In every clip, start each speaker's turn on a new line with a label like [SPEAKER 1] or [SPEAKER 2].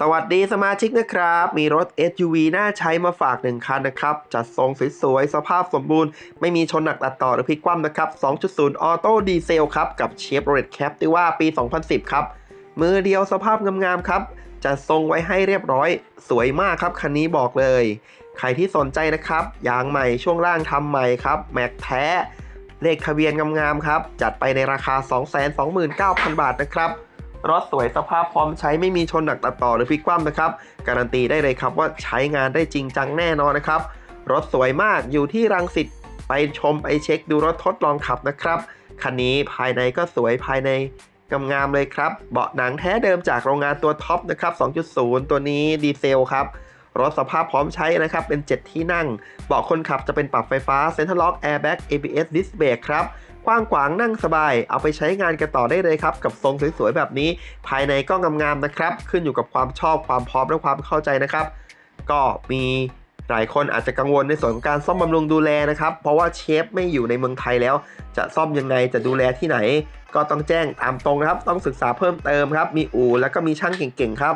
[SPEAKER 1] สวัสดีสมาชิกนะครับ มีรถ SUV น่าใช้มาฝากหนึ่งคันนะครับ จัดทรงสวยๆ สภาพสมบูรณ์ ไม่มีชนหนักตัดต่อหรือพลิกคว่ำนะครับ 2.0 ออโต้ดีเซลครับ กับ Chevrolet Captiva ปี 2010 ครับ มือเดียวสภาพงามๆ ครับ จัดทรงไว้ให้เรียบร้อย สวยมากครับ คันนี้บอกเลย ใครที่สนใจนะครับ ยางใหม่ช่วงล่างทำใหม่ครับ แม็กแท้ เลขทะเบียนงามๆ ครับ จัดไปในราคา 229,000 บาทนะครับ รถสวยสภาพพร้อมใช้ไม่มีชนหนักตัดต่อหรือพลิกคว่ำนะครับ การันตีได้เลยครับว่าใช้งานได้จริงจังแน่นอนนะครับ รถสวยมากอยู่ที่รังสิตไปชมไปเช็คดูรถทดลองขับนะครับคันนี้ภายในก็สวยภายในงามๆเลยครับ เบาะหนังแท้เดิมจากโรงงานตัวท็อปนะครับ 2.0 ตัวนี้ดีเซลครับ รถสภาพพร้อมใช้นะครับ เป็น 7 ที่นั่ง เบาะคนขับจะเป็นปรับไฟฟ้า Center Lock Airbag ABS Disc Brake ครับ กว้างขวางนั่งสบาย เอาไปใช้งานกันต่อได้เลยครับ กับทรงสวยๆแบบนี้ ภายในก็งามๆนะครับ ขึ้นอยู่กับความชอบความพร้อมและความเข้าใจนะครับ ก็มีหลายคนอาจจะกังวลในส่วนของการซ่อมบำรุงดูแลนะครับ เพราะว่าเชฟไม่อยู่ในเมืองไทยแล้ว จะซ่อมยังไงจะดูแลที่ไหน ก็ต้องแจ้งตามตรงนะครับ ต้องศึกษาเพิ่มเติมครับ มีอู่แล้วก็มีช่างเก่งๆครับ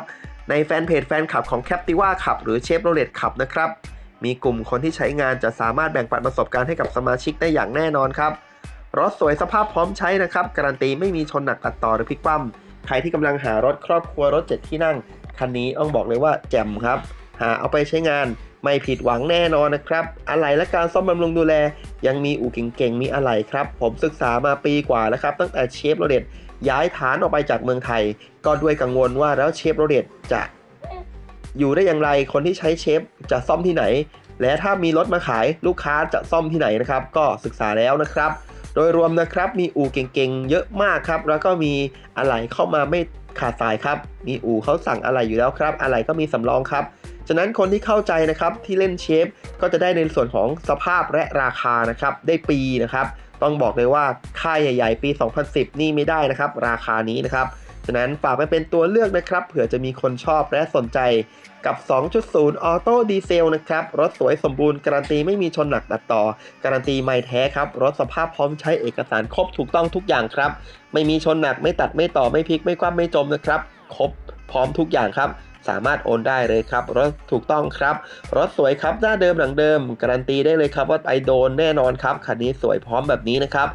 [SPEAKER 1] ในแฟนเพจแฟนคลับของ Captiva ขับหรือเชฟโรเลตขับนะครับ มีกลุ่มคนที่ใช้งานจะสามารถแบ่งปันประสบการณ์ให้กับสมาชิกได้อย่างแน่นอนครับ รถสวยสภาพพร้อมใช้นะครับ การันตีไม่มีชนหนักตัดต่อหรือพลิกคว่ำใครที่กำลังหารถครอบครัวรถเจ็ดที่นั่ง คันนี้ต้องบอกเลยว่าแจ่มครับ หาเอาไปใช้งานไม่ผิดหวังแน่นอนนะครับ อะไหล่และการซ่อมบำรุงดูแล ยังมีอู่เก่งๆ มีอะไหล่ครับ ผมศึกษามาปีกว่าแล้วครับ ตั้งแต่เชฟโรเลตย้ายฐานออกไปจากเมืองไทย ก็ด้วยกังวลว่าแล้วเชฟโรเลตจะอยู่ได้อย่างไร คนที่ใช้เชฟจะซ่อมที่ไหน และถ้ามีรถมาขายลูกค้าจะซ่อมที่ไหนนะครับ ก็ศึกษาแล้วนะครับ โดยรวมนะครับมีอู่เก่งๆ เยอะมากครับ แล้วก็มีอะไหล่เข้ามาไม่ขาดสายครับ มีอู่เขาสั่งอะไหล่อยู่แล้วครับ อะไหล่ก็มีสำรองครับ ฉะนั้นคนที่เข้าใจนะครับที่เล่นเชฟก็จะได้ในส่วนของสภาพและราคานะครับ ได้ปีนะครับ ต้องบอกเลยว่าค่ายใหญ่ ๆ ปี 2010 นี่ไม่ได้นะครับ ราคานี้นะครับ ฉะนั้นฝากไปเป็นตัวเลือกนะครับ เผื่อจะมีคนชอบและสนใจกับ 2.0 ออโต้ดีเซลนะครับ รถสวยสมบูรณ์การันตีไม่มีชนหนักตัดต่อ การันตีไม่แท้ครับ รถสภาพพร้อมใช้เอกสารครบถูกต้องทุกอย่างครับ ไม่มีชนหนักไม่ตัดไม่ต่อไม่พลิกไม่คว่ำไม่จมนะครับ ครบพร้อมทุกอย่างครับสามารถโอนได้เลยครับ รถถูกต้องครับ รถสวยครับหน้าเดิมหลังเดิม การันตีได้เลยครับว่าไอโดนแน่นอนครับคันนี้สวยพร้อมแบบนี้นะครับ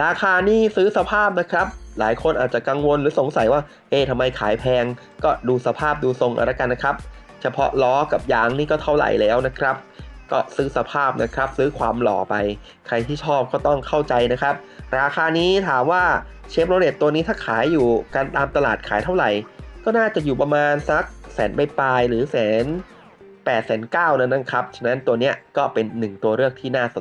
[SPEAKER 1] ราคานี่ซื้อสภาพนะครับ หลายคนอาจจะกังวลหรือสงสัยว่า เอ๊ะทำไมขายแพง ก็ดูสภาพดูทรงอาละกันนะครับ เฉพาะล้อกับยางนี่ก็เท่าไหร่แล้วนะครับ ก็ซื้อสภาพนะครับ ซื้อความหล่อไป ใครที่ชอบก็ต้องเข้าใจนะครับ ราคานี้ถามว่าเชฟโรเลตตัวนี้ถ้าขายอยู่การตามตลาดขายเท่าไหร่ ก็น่าจะอยู่ประมาณสักแสนปลายหรือแสนแปดแสนเก้านั่นนะครับ ฉะนั้นตัวเนี้ยก็เป็นหนึ่งตัวเลือกที่น่าสน